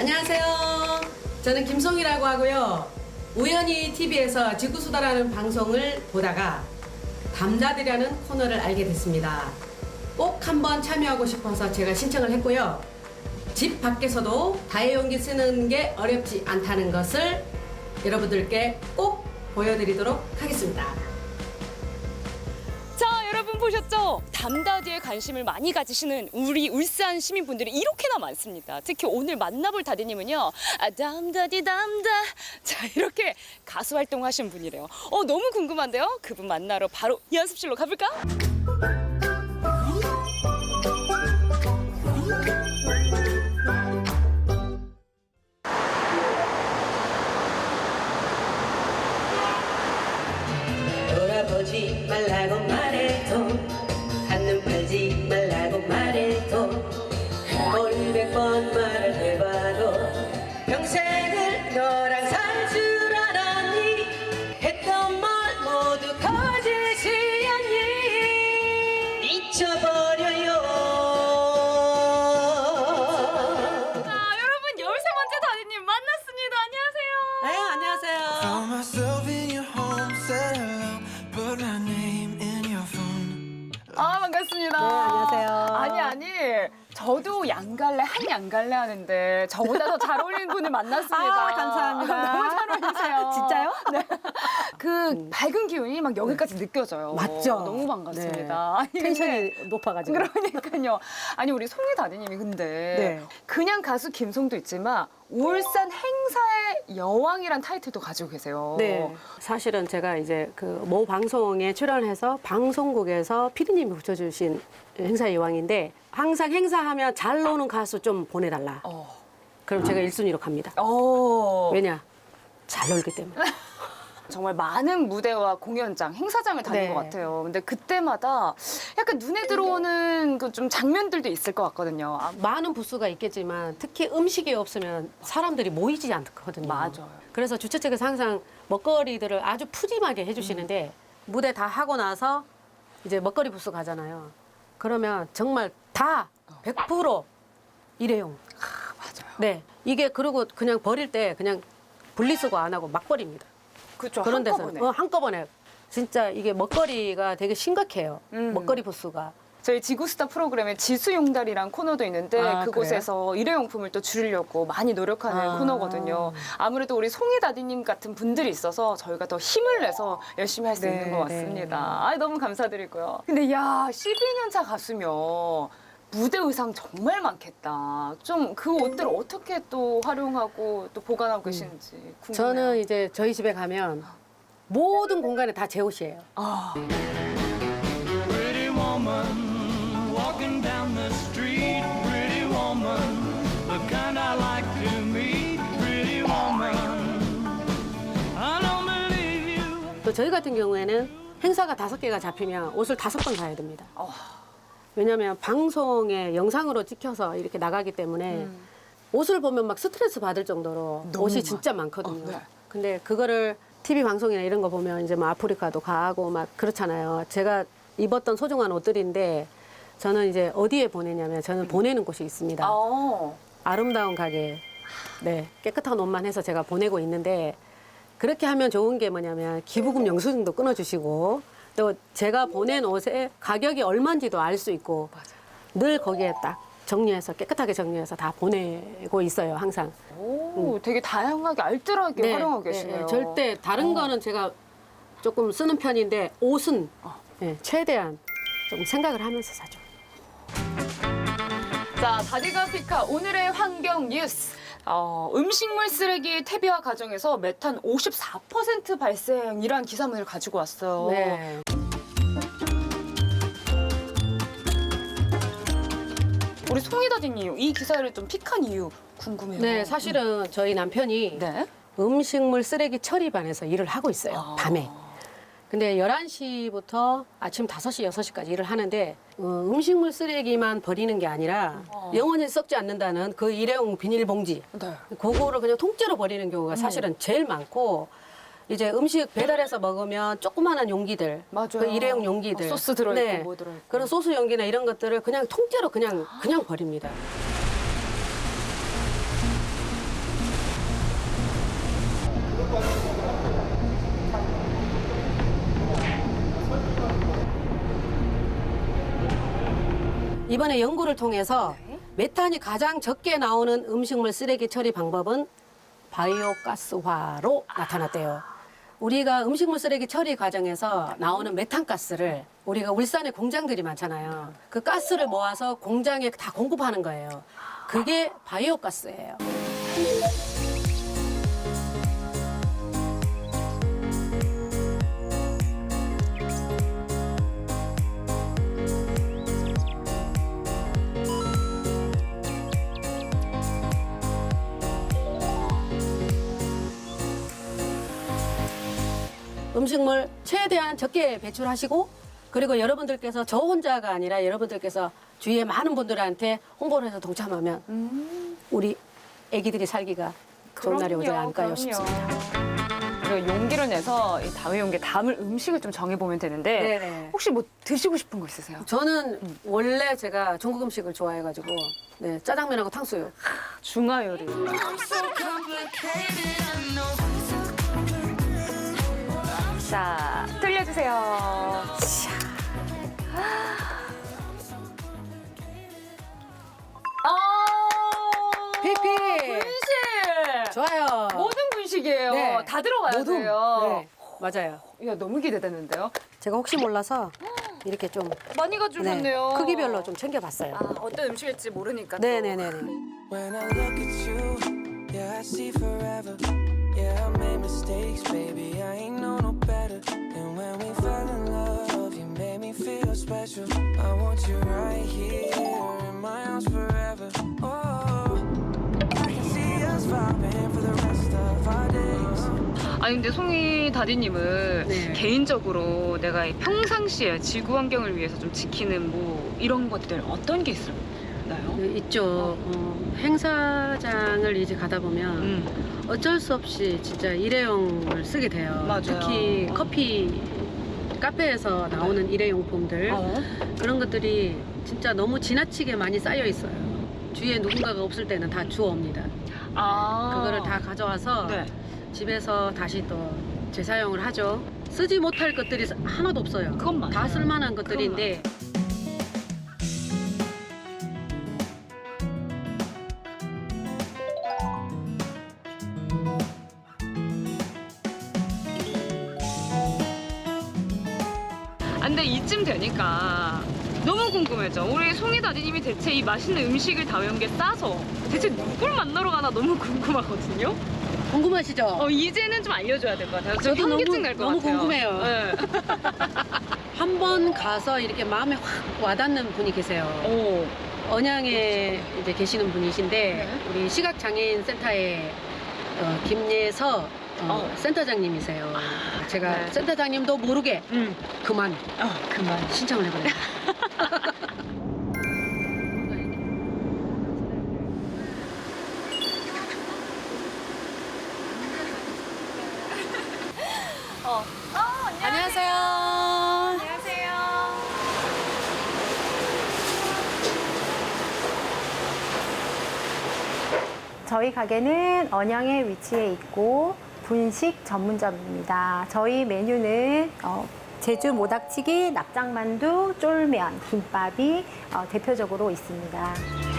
안녕하세요. 저는 김송이라고 하고요. 우연히 TV에서 지구수다라는 방송을 보다가 담다들이라는 코너를 알게 됐습니다. 꼭 한번 참여하고 싶어서 제가 신청을 했고요. 집 밖에서도 다해용기 쓰는 게 어렵지 않다는 것을 여러분들께 꼭 보여드리도록 하겠습니다. 자, 여러분 보셨죠? 담다디에 관심을 많이 가지시는 우리 울산 시민분들이 이렇게나 많습니다. 특히 오늘 만나볼 다디님은요. 아, 담다디 담다. 자, 이렇게 가수 활동하신 분이래요. 어, 너무 궁금한데요? 그분 만나러 바로 연습실로 가볼까? 말라고 말 해 양갈래, 한 양갈래 하는데 저보다 더 잘 어울리는 분을 만났습니다. 아, 감사합니다. 너무 잘 어울리세요. 진짜요? 네. 그 밝은 기운이 막 여기까지 느껴져요. 맞죠? 너무 반갑습니다. 네. 아니, 근데 텐션이 높아가지고 그러니까요. 아니 우리 송혜 다디님이 근데 네. 그냥 가수 김송도 있지만 울산 행사의 여왕이란 타이틀도 가지고 계세요. 네. 사실은 제가 이제 그 모 방송에 출연해서 방송국에서 피디님이 붙여주신 행사 여왕인데 항상 행사하면 잘 노는 가수 좀 보내달라. 어. 그럼 제가 1순위로 갑니다. 어. 왜냐? 잘 놀기 때문에. 정말 많은 무대와 공연장, 행사장을 다닌 네. 것 같아요. 근데 그때마다 약간 눈에 들어오는 그 좀 장면들도 있을 것 같거든요. 아, 많은 부스가 있겠지만 특히 음식이 없으면 사람들이 모이지 않거든요. 맞아요. 그래서 주최 측에서 항상 먹거리들을 아주 푸짐하게 해주시는데 무대 다 하고 나서 이제 먹거리 부스 가잖아요. 그러면 정말 다 100% 일회용. 아, 맞아요. 네. 이게 그리고 그냥 버릴 때 그냥 분리수거 안 하고 막 버립니다. 그렇죠. 그런 데서 한꺼번에. 어, 한꺼번에 진짜 이게 먹거리가 되게 심각해요. 음. 먹거리 부스가. 저희 지구스타 프로그램에 지수용달이란 코너도 있는데 아, 그곳에서 일회용품을 또 줄이려고 많이 노력하는 아. 코너거든요. 아무래도 우리 송혜다디님 같은 분들이 있어서 저희가 더 힘을 내서 열심히 할 수 네, 있는 것 네. 같습니다. 아, 너무 감사드리고요. 근데 야 12년 차 가수면 무대 의상 정말 많겠다. 좀 그 옷들 어떻게 또 활용하고 또 보관하고 계시는지 궁금해요. 음. 저는 이제 저희 집에 가면 모든 공간에 다 제 옷이에요. 아, Pretty woman, walking down the street. Pretty woman, the kind I like to meet. Pretty woman, I don't believe you. 또 저희 같은 경우에는 행사가 다섯 개가 잡히면 옷을 다섯 번 사야 됩니다. 어. 왜냐하면 방송에 영상으로 찍혀서 이렇게 나가기 때문에 옷을 보면 막 스트레스 받을 정도로 음. 옷이 많- 진짜 많거든요. 어, 네. 근데 그거를 TV 방송이나 이런 거 보면 이제 뭐 아프리카도 가고 막 그렇잖아요. 제가 입었던 소중한 옷들인데 저는 이제 어디에 보내냐면 저는 보내는 곳이 있습니다. 어. 아름다운 가게, 네 깨끗한 옷만 해서 제가 보내고 있는데 그렇게 하면 좋은 게 뭐냐면 기부금 영수증도 끊어주시고 또 제가 보낸 옷의 가격이 얼마인지도 알 수 있고 늘 거기에 딱 정리해서 깨끗하게 정리해서 다 보내고 있어요 항상. 오, 되게 다양하게 알뜰하게 활용하고 네, 계시네요. 네, 절대 다른 거는 제가 조금 쓰는 편인데 옷은 네, 최대한 좀 생각을 하면서 사죠. 자, 다디가 피카 오늘의 환경 뉴스. 어, 음식물 쓰레기 퇴비화 과정에서 메탄 54% 발생이란 기사문을 가지고 왔어요. 네. 우리 송이다디님 이 기사를 좀 픽한 이유 궁금해요. 네, 사실은 저희 남편이 네. 음식물 쓰레기 처리반에서 일을 하고 있어요. 아. 밤에. 근데 11시부터 아침 5시, 6시까지 일을 하는데 어, 음식물 쓰레기만 버리는 게 아니라 어. 영원히 썩지 않는다는 그 일회용 비닐봉지 네. 그거를 그냥 통째로 버리는 경우가 음. 사실은 제일 많고 이제 음식 배달해서 먹으면 조그마한 용기들 그 맞아요. 그 일회용 용기들 아, 소스 들어있고 네. 뭐 들어있고. 그런 소스 용기나 이런 것들을 그냥 통째로 그냥 그냥 버립니다. Thank. 이번에 연구를 통해서 네. 메탄이 가장 적게 나오는 음식물 쓰레기 처리 방법은 바이오 가스화로 나타났대요. 우리가 음식물 쓰레기 처리 과정에서 나오는 메탄 가스를 우리가 울산에 공장들이 많잖아요. 그 가스를 모아서 공장에 다 공급하는 거예요. 그게 바이오 가스예요. 음식물 최대한 적게 배출하시고 그리고 여러분들께서 저 혼자가 아니라 여러분들께서 주위에 많은 분들한테 홍보를 해서 동참하면 우리 애기들이 살기가 좋은 날이 오지 않을까요 그럼요. 싶습니다. 그리고 용기를 내서 이 다회 용기에 담을 음식을 좀 정해보면 되는데 네네. 혹시 뭐 드시고 싶은 거 있으세요? 저는 원래 제가 중국 음식을 좋아해가지고 네, 짜장면하고 탕수육. 중화 요리. 자, 들려주세요. 샤. 아, 피피! 분식! 좋아요. 모든 분식이에요. 네. 다 들어가야 모두. 돼요. 네, 맞아요. 야, 너무 기대되는데요? 제가 혹시 몰라서 이렇게 좀 많이 네, 가져오셨네요. 크기별로 좀 챙겨봤어요. 아, 어떤 음식일지 모르니까. 또. 네네네네. When I look at you, yeah, I see forever. Yeah, I made mistakes, baby. I ain't know no better. And when we fell in love, you made me feel special. I want you right here in my arms forever. Oh, I can see us vibing for the rest of our days. 아니 근데 송이 다디님은 네. 개인적으로 내가 이 평상시에 지구 환경을 위해서 좀 지키는 뭐 이런 것들 어떤 게 있나요? 그 있죠. 어, 행사장을 이제 가다 보면 음. 어쩔 수 없이 진짜 일회용을 쓰게 돼요. 맞아요. 특히 어. 커피 카페에서 나오는 일회용품들 어? 그런 것들이 진짜 너무 지나치게 많이 쌓여 있어요. 주위에 누군가가 없을 때는 다 주워옵니다. 아. 그거를 다 가져와서 네. 집에서 다시 또 재사용을 하죠. 쓰지 못할 것들이 하나도 없어요. 그건 맞아요. 다 쓸만한 것들인데 근데 이쯤 되니까 너무 궁금해져. 우리 송이 다디님이 대체 이 맛있는 음식을 다용게 싸서 대체 누굴 만나러 가나 너무 궁금하거든요. 궁금하시죠? 어 이제는 좀 알려줘야 될 것 같아요. 저 저도 현기증 너무- 날것 너무 같아요. 궁금해요. 네. 한 번 가서 이렇게 마음에 확 와닿는 분이 계세요. 오. 언양에 이제 계시는 분이신데 네. 우리 시각장애인 센터의 어, 김예서 어, 어. 센터장님이세요. 제가 네. 센터장님도 모르게 음. 그만 어 그만. 신청을 해버려요. 어. 안녕하세요. 안녕하세요. 저희 가게는 언양에 위치해 있고 분식 전문점입니다. 저희 메뉴는 어, 제주 모닥치기, 납작만두, 쫄면, 김밥이 어, 대표적으로 있습니다.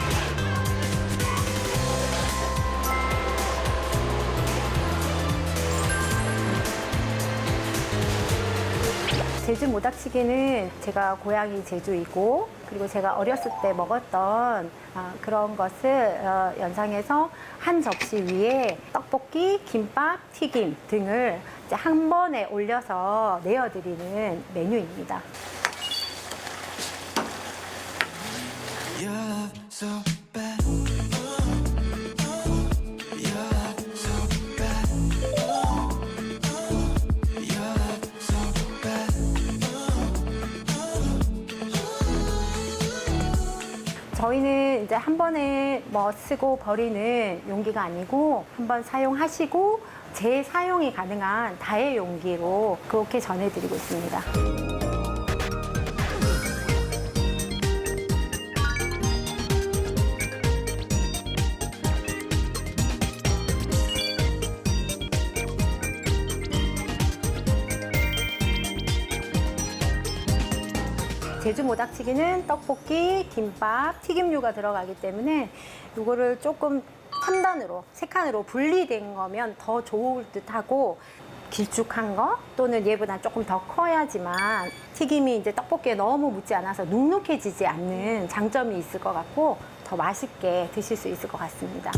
제주 모닥치기는 제가 고향이 제주이고 그리고 제가 어렸을 때 먹었던 아, 그런 것을 어, 연상해서 한 접시 위에 떡볶이, 김밥, 튀김 등을 한 번에 올려서 내어드리는 메뉴입니다. Your so 이제 한 번에 뭐 쓰고 버리는 용기가 아니고 한 번 사용하시고 재사용이 가능한 다해 용기로 그렇게 전해드리고 있습니다. 제주 모닥치기는 떡볶이, 김밥, 튀김류가 들어가기 때문에 이거를 조금 3단으로, 세 칸으로 분리된 거면 더 좋을 듯하고 길쭉한 거 또는 얘보다 조금 더 커야지만 튀김이 이제 떡볶이에 너무 묻지 않아서 눅눅해지지 않는 장점이 있을 것 같고 더 맛있게 드실 수 있을 것 같습니다.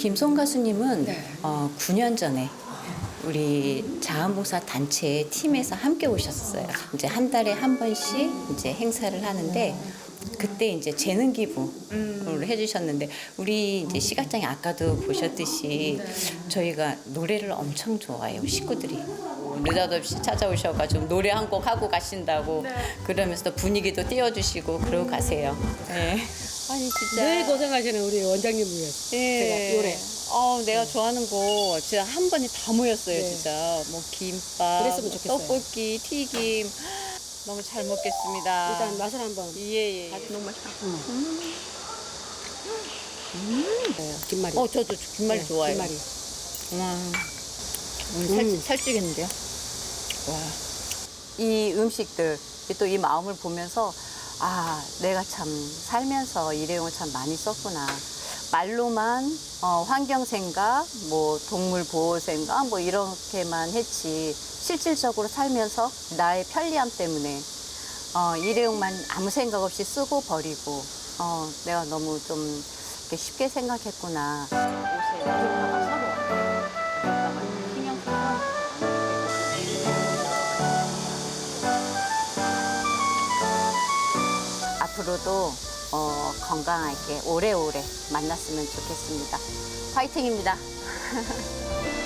김송 가수님은 어, 9년 전에 우리 자원봉사 단체 팀에서 함께 오셨어요. 이제 한 달에 한 번씩 이제 행사를 하는데 그때 이제 재능 기부를 해주셨는데 우리 이제 시각장애 아까도 보셨듯이 저희가 노래를 엄청 좋아해요 식구들이. 느닷없이 찾아오셔가지고 노래 한 곡 하고 가신다고 그러면서 또 분위기도 띄워주시고 그러고 가세요. 네. 아니 진짜 늘 고생하시는 우리 원장님이에요. 예. 제가 요래. 어, 내가 좋아하는 거 진짜 한 번에 다 모였어요, 네. 진짜. 뭐 김밥, 그랬으면 좋겠어요. 떡볶이, 튀김. 너무 잘 먹겠습니다. 일단 맛을 한번. 예, 예. 너무 맛있다. 김말이. 어, 저도 김말이 네, 좋아해요. 김말이. 와. 오늘 음. 살, 살찌겠는데요? 와. 이 음식들, 또 이 마음을 보면서, 아, 내가 참 살면서 일회용을 참 많이 썼구나. 말로만 어, 환경 생각, 뭐 동물 보호 생각, 뭐 이렇게만 했지. 실질적으로 살면서 나의 편리함 때문에 어, 일회용만 아무 생각 없이 쓰고 버리고, 어, 내가 너무 좀 이렇게 쉽게 생각했구나. 옷에 앞으로도 어, 건강하게 오래오래 만났으면 좋겠습니다. 화이팅입니다.